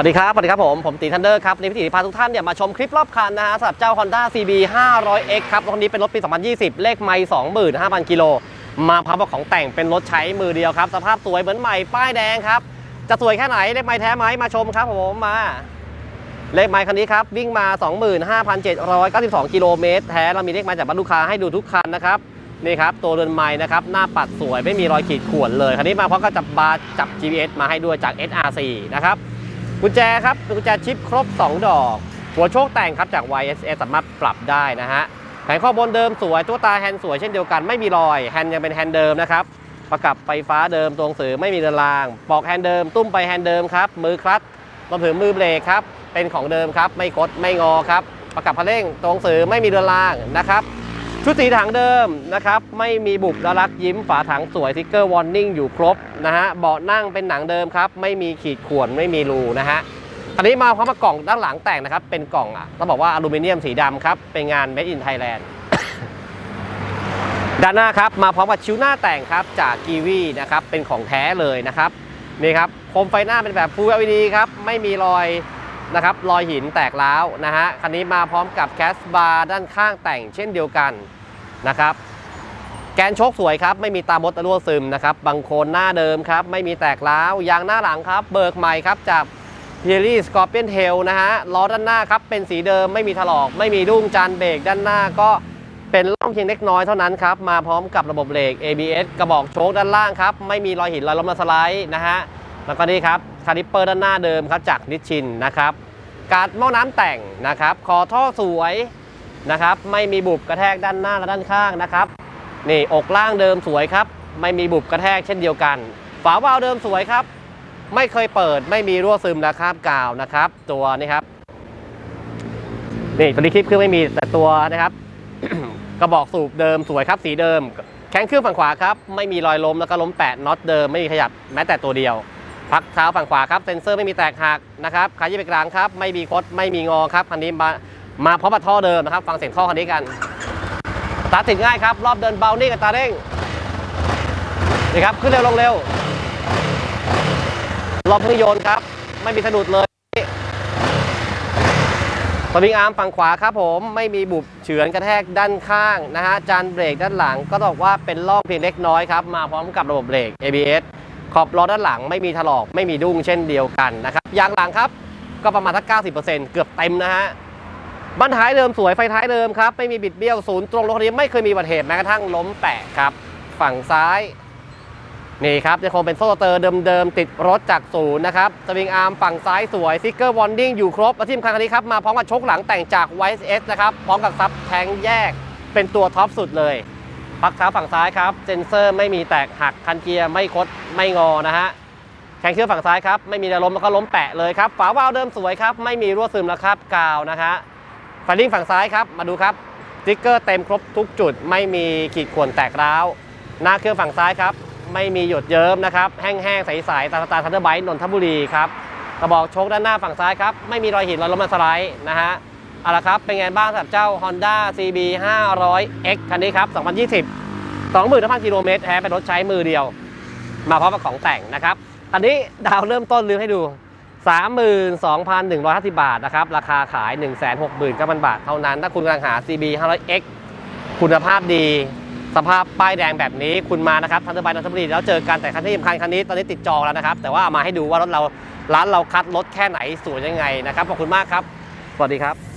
วัสดีครับสวัสดีครับผม ผมตีทันเดอร์ครับในพิธีพาทุกท่านเนี่ยมาชมคลิปรอบคันนะฮะสำหรับเจ้า Honda CB 500X ครับรถนนี้เป็นรถปี 2020 เลขไม่25,000 กิโล มาพร้อมกับของแต่งเป็นรถใช้มือเดียวครับ สภาพสวยเหมือนใหม่ ป้ายแดงครับ จะสวยแค่ไหน เลขไม่แท้ไหมมาชมครับผมมา เลขไม้คันนี้ครับ วิ่งมา 25,792 กิโลเมตรแท้เรามีเลขไม้จากบ้านลูกค้าให้ดูทุกคันนะครับนี่ครับตัวเรือนไม้นะครับหน้าปัดสวยไม่มีรอยขีดข่วนเลยคันนี้มาพร้อมกับจับบาร์จับ GPS มาให้ด้วยจาก SRC นะครับ กุญแจครับเป็นกุญแจชิปครบ 2 ดอก หัวโชคแต่งครับจาก YSS สามารถปรับได้นะฮะแผงข้อบนเดิมสวยตัวตาแฮนด์สวยเช่นเดียวกันไม่มีรอยแฮนด์ยังเป็นแฮนด์เดิมนะครับประกับไฟฟ้าเดิมตัวหนังสือไม่มีเรือนรางปอกแฮนด์เดิมตุ้มไปแฮนด์เดิมครับมือคลัตช์รวมถึงมือเบรกครับเป็นของเดิมครับไม่คดไม่งอครับประกับพะเร่งตัวหนังสือไม่มีเรือนรางนะครับ ชุดสีถังเดิมนะครับไม่มีบุบและรักยิ้มฝาถังสวยสติ๊กเกอร์วอร์นิ่งอยู่ครบนะฮะเบาะนั่งเป็นหนังเดิมครับ ไม่มีขีดข่วนไม่มีรูนะฮะอันนี้มาพร้อมกับกล่องด้านหลังแต่งนะครับ เป็นกล่องอะต้องบอกว่าอลูมิเนียมสีดำครับ เป็นงาน Made in Thailand ด้านหน้าครับมาพร้อมกับชิ้วหน้าแต่งครับจากกีวีนะครับเป็นของแท้เลยนะครับนี่ครับโคมไฟหน้าเป็นแบบ Full LED ครับไม่มีรอย นะครับรอยหินแตกร้าวนะฮะคันนี้มาพร้อมกับแคสบาร์ด้านข้างแต่งเช่นเดียวกันนะครับแกนโชคสวยครับไม่มีตามดตะรั่วซึมนะครับบางโคนหน้าเดิมครับไม่มีแตกร้าวยางหน้าหลังครับเบิกใหม่ครับจาก p i e r y Scorpion Tail นะฮะล้อด้านหน้าครับเป็นสีเดิมไม่มีถลอก ไม่มีดุ้งจานเบรกด้านหน้าก็เป็นร่องเพียงเล็กน้อยเท่านั้นครับมาพร้อมกับระบบเบรก ABS กระบอกโชคด้านล่างครับไม่มีรอยหินรอยล้มรอยสไลด์นะฮะแล้วก็นี่ครับ คาลิปเปอร์ด้านหน้าเดิมครับจากนิชชินนะครับการ์ดหม้อน้ำแต่งนะครับคอท่อสวยนะครับไม่มีบุบกระแทกด้านหน้าและด้านข้างนะครับนี่อกล่างเดิมสวยครับ ไม่มีบุบกระแทกเช่นเดียวกัน ฝาวาล์วเดิมสวยครับ ไม่เคยเปิดไม่มีรั่วซึมและคราบกาวนะครับ ตัวนี้ครับนี่ตัวนี้คลิปเครื่องไม่มีแต่ตัวนะครับ กระบอกสูบเดิมสวยครับ สีเดิม แข้งเครื่องฝั่งขวาครับ ไม่มีรอยล้มแล้วก็ล้มแปดน็อตเดิมไม่มีขยับแม้แต่ตัวเดียว พักเท้าฝั่งขวาครับเซ็นเซอร์ไม่มีแตกหักนะครับขายี่ไปกลางครับ ไม่มีคดไม่มีงอครับคันนี้มามาพร้อมกับท่อเดิมนะครับ ฟังเสียงท่อคันนี้กันตาติดง่ายครับ รอบเดินเบานี่กับตาเร่งนี่ครับขึ้นเร็วลงเร็วรอบเครื่องยนต์ครับ ไม่มีสะดุดเลยสวิงอาร์มฝั่งขวาครับผมไม่มีบุบเฉือนกระแทกด้านข้างนะฮะจานเบรกด้านหลังก็บอกว่าเป็นลอกเพียงเล็กน้อยครับ มาพร้อมกับระบบเบรก ABS ขอบล้อด้านหลังไม่มีถลอกไม่มีดุ้งเช่นเดียวกันนะครับยางหลังครับ ก็ประมาณสัก90%เกือบเต็มนะฮะบันท้ายเดิมสวยไฟท้ายเดิมครับไม่มีบิดเบี้ยวศูนย์ตรงรถคันนี้ไม่เคยมีบัติเหตุแม้กระทั่งล้มแตกครับ ฝั่งซ้ายนี่ครับยังคงเป็นโซ่เตอร์เดิมๆติดรถจากศูนย์นะครับสวิงอาร์มฝั่งซ้ายสวยซิกเกอร์วอนดิ้งอยู่ครบและที่สำคัญคันนี้ครับมาพร้อมกับชกหลังแต่งจาก YS นะครับพร้อมกับซับแทงแยกเป็นตัวท็อปสุดเลย พักเท้าฝั่งซ้ายครับเซนเซอร์ไม่มีแตกหักคันเกียร์ไม่คดไม่งอนะฮะแข้งเครื่อฝั่งซ้ายครับไม่มีแนวล้มแล้วก็ล้มแปะเลยครับฝาวาล์วเดิมสวยครับไม่มีรั่วซึมแล้วครับกาวนะฮะไฟลิ่งฝั่งซ้ายครับมาดูครับสติ๊กเกอร์เต็มครบทุกจุด ไม่มีขีดข่วนแตกร้าว หน้าเครื่องฝั่งซ้ายครับไม่มีหยดเยิ้มนะครับแห้งๆใสๆตาตล์ทันเดอร์ไบต์นนทบุรีครับกระบอกโชคด้านหน้าฝั่งซ้ายครับไม่มีรอยหินรอยล้มมาสไลด์นะฮะ เอาละครับ เป็นไงบ้างสำหรับเจ้า Honda CB 500X คันนี้ครับ 2020 25,000กิโลเมตรแท้เป็นรถใช้มือเดียว มาพร้อมกับของแต่งนะครับ อันนี้ดาวเริ่มต้นลืมให้ดู 32,150 บาทนะครับ ราคาขาย 169,000 บาทเท่านั้น ถ้าคุณกำลังหา CB 500X คุณภาพดี สภาพป้ายแดงแบบนี้คุณมานะครับทันเดอร์ไบนนทบุรีแล้วเจอกันแต่คันที่สำคัญคันนี้ตอนนี้ติดจองแล้วนะครับ แต่ว่าเอามาให้ดูว่ารถเราร้านเราคัดรถแค่ไหนสวยยังไงนะครับขอบคุณมากครับ สวัสดีครับ